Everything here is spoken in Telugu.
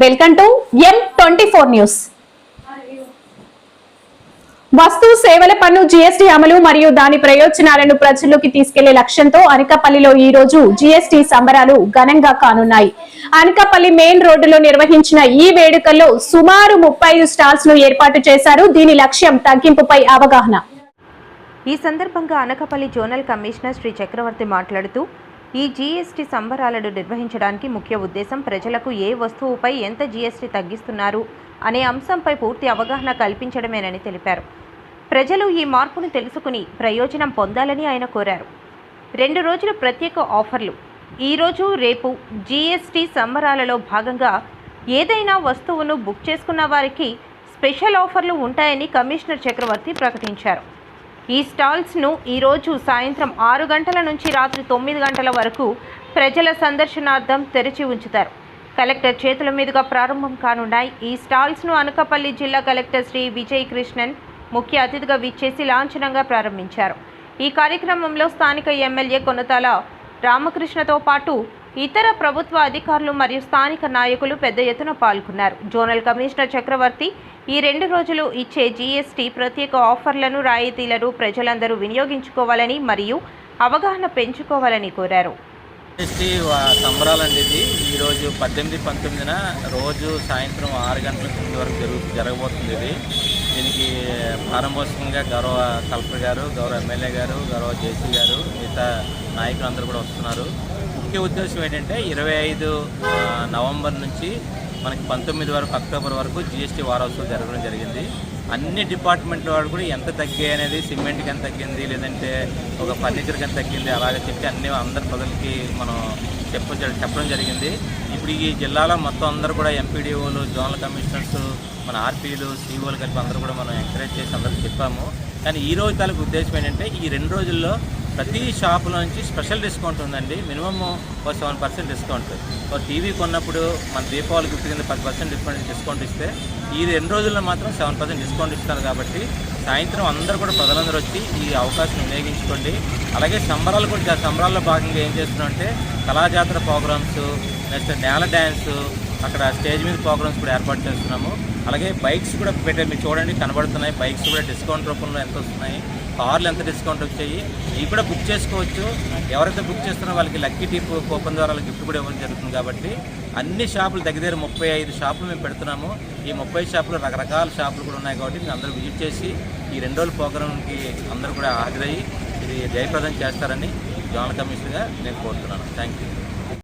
Welcome to M twenty four news వస్తు సేవల పన్ను జీఎస్టీ అమలు మరియు దాని ప్రయోజనాలను ప్రజల్లోకి తీసుకెళ్ళే లక్ష్యంతో అనకాపల్లిలో ఈ రోజు జీఎస్టీ సంబరాలు ఘనంగా కానున్నాయి. అనకాపల్లి మెయిన్ రోడ్డులో నిర్వహించిన ఈ వేడుకల్లో సుమారు ముప్పై స్టాల్స్ను ఏర్పాటు చేశారు. దీని లక్ష్యం తగ్గింపుపై అవగాహన. ఈ సందర్భంగా అనకాపల్లి జోనల్ కమిషనర్ శ్రీ చక్రవర్తి మాట్లాడుతూ ఈ జీఎస్టీ సంబరాలను నిర్వహించడానికి ముఖ్య ఉద్దేశం ప్రజలకు ఏ వస్తువుపై ఎంత జీఎస్టీ తగ్గిస్తున్నారు అనే అంశంపై పూర్తి అవగాహన కల్పించడమేనని తెలిపారు. ప్రజలు ఈ మార్పును తెలుసుకుని ప్రయోజనం పొందాలని ఆయన కోరారు. రెండు రోజుల ప్రత్యేక ఆఫర్లు. ఈరోజు రేపు జీఎస్టీ సంబరాలలో భాగంగా ఏదైనా వస్తువును బుక్ చేసుకున్న వారికి స్పెషల్ ఆఫర్లు ఉంటాయని కమిషనర్ చక్రవర్తి ప్రకటించారు. ఈ స్టాల్స్ను ఈరోజు సాయంత్రం ఆరు గంటల నుంచి రాత్రి తొమ్మిది గంటల వరకు ప్రజల సందర్శనార్థం తెరిచి ఉంచుతారు. కలెక్టర్ చేతుల మీదుగా ప్రారంభం కానున్నాయి. ఈ స్టాల్స్ను అనకాపల్లి జిల్లా కలెక్టర్ శ్రీ విజయ్ కృష్ణన్ ముఖ్య అతిథిగా విచ్చేసి లాంఛనంగా ప్రారంభించారు. ఈ కార్యక్రమంలో స్థానిక ఎమ్మెల్యే కొనతాల రామకృష్ణతో పాటు ఇతర ప్రభుత్వ అధికారులు మరియు స్థానిక నాయకులు పెద్ద ఎత్తున పాల్గొన్నారు. జోనల్ కమిషనర్ చక్రవర్తి ఈ రెండు రోజులు ఇచ్చే జీఎస్టీ ప్రత్యేక ఆఫర్లను రాయితీలను ప్రజలందరూ వినియోగించుకోవాలని మరియు అవగాహన పెంచుకోవాలని కోరారు. జీఎస్టీ సంబరాలండి ఇది ఈరోజు పద్దెనిమిది పంతొమ్మిదిన రోజు సాయంత్రం ఆరు గంటల తొమ్మిది వరకు జరుగు జరగబోతుంది ఇది. దీనికి ప్రారంభోత్సవంగా గౌరవ కలెక్టర్ గారు గౌరవ ఎమ్మెల్యే గారు గౌరవ జేసీ గారు మిగతా నాయకులందరూ కూడా వస్తున్నారు. ముఖ్య ఉద్దేశం ఏంటంటే ఇరవై ఐదు నవంబర్ నుంచి మనకి పంతొమ్మిది వరకు అక్టోబర్ వరకు జిఎస్టీ వారోత్సవం జరగడం జరిగింది. అన్ని డిపార్ట్మెంట్ల వాళ్ళు కూడా ఎంత తగ్గాయి అనేది సిమెంట్కి ఎంత తగ్గింది లేదంటే ఒక ఫర్నిచర్కి ఎంత తగ్గింది అలాగే చెప్పి అన్ని అందరి ప్రజలకి మనం చెప్ప చెప్పడం జరిగింది. ఇప్పుడు ఈ జిల్లాలో మొత్తం అందరూ కూడా ఎంపీడీఓలు జోనల్ కమిషనర్స్ మన ఆర్పీలు సీఓలు కలిపి అందరూ కూడా మనం ఎంకరేజ్ చేసి అందరికి చెప్పాము. కానీ ఈ రోజు తాలూకు ఉద్దేశం ఏంటంటే ఈ రెండు రోజుల్లో ప్రతి షాపులో నుంచి స్పెషల్ డిస్కౌంట్ ఉందండి. మినిమమ్ ఒక సెవెన్ పర్సెంట్ డిస్కౌంట్. ఒక టీవీ కొన్నప్పుడు మన దీపావళి గిఫ్ట్ కింద పది పర్సెంట్ డిస్కౌంట్ డిస్కౌంట్ ఇస్తే ఈ రెండు రోజుల్లో మాత్రం సెవెన్ పర్సెంట్ డిస్కౌంట్ ఇస్తారు కాబట్టి సాయంత్రం అందరూ కూడా ప్రజలందరూ వచ్చి ఈ అవకాశం వినియోగించుకోండి. అలాగే సంబరాలు కూడా సంబరాల్లో భాగంగా ఏం చేస్తున్నాం అంటే కళాజాతర ప్రోగ్రామ్స్ నెక్స్ట్ నేల డ్యాన్స్ అక్కడ స్టేజ్ మీద ప్రోగ్రామ్స్ కూడా ఏర్పాటు చేస్తున్నాము. అలాగే బైక్స్ కూడా పెట్టే మీరు చూడండి కనబడుతున్నాయి. బైక్స్ కూడా డిస్కౌంట్ రూపంలో ఎంత వస్తున్నాయి కార్లు ఎంత డిస్కౌంట్ వచ్చాయి? ఇవి కూడా బుక్ చేసుకోవచ్చు. ఎవరైతే బుక్ చేస్తున్నారో వాళ్ళకి లక్కీ టీప్ కూపన్ ద్వారా వాళ్ళకి గిఫ్ట్ కూడా ఇవ్వడం జరుగుతుంది కాబట్టి అన్ని షాపులు దగ్గర దగ్గర ముప్పై ఐదు షాపులు మేము పెడుతున్నాము. ఈ ముప్పై షాపులు రకరకాల షాపులు కూడా ఉన్నాయి కాబట్టి మీరు అందరూ విజిట్ చేసి ఈ రెండు రోజుల ప్రోగ్రాంకి అందరూ కూడా హాజరయ్యి ఇది జయప్రదం చేస్తారని జోనల్ కమిషన్గా నేను కోరుతున్నాను. Thank you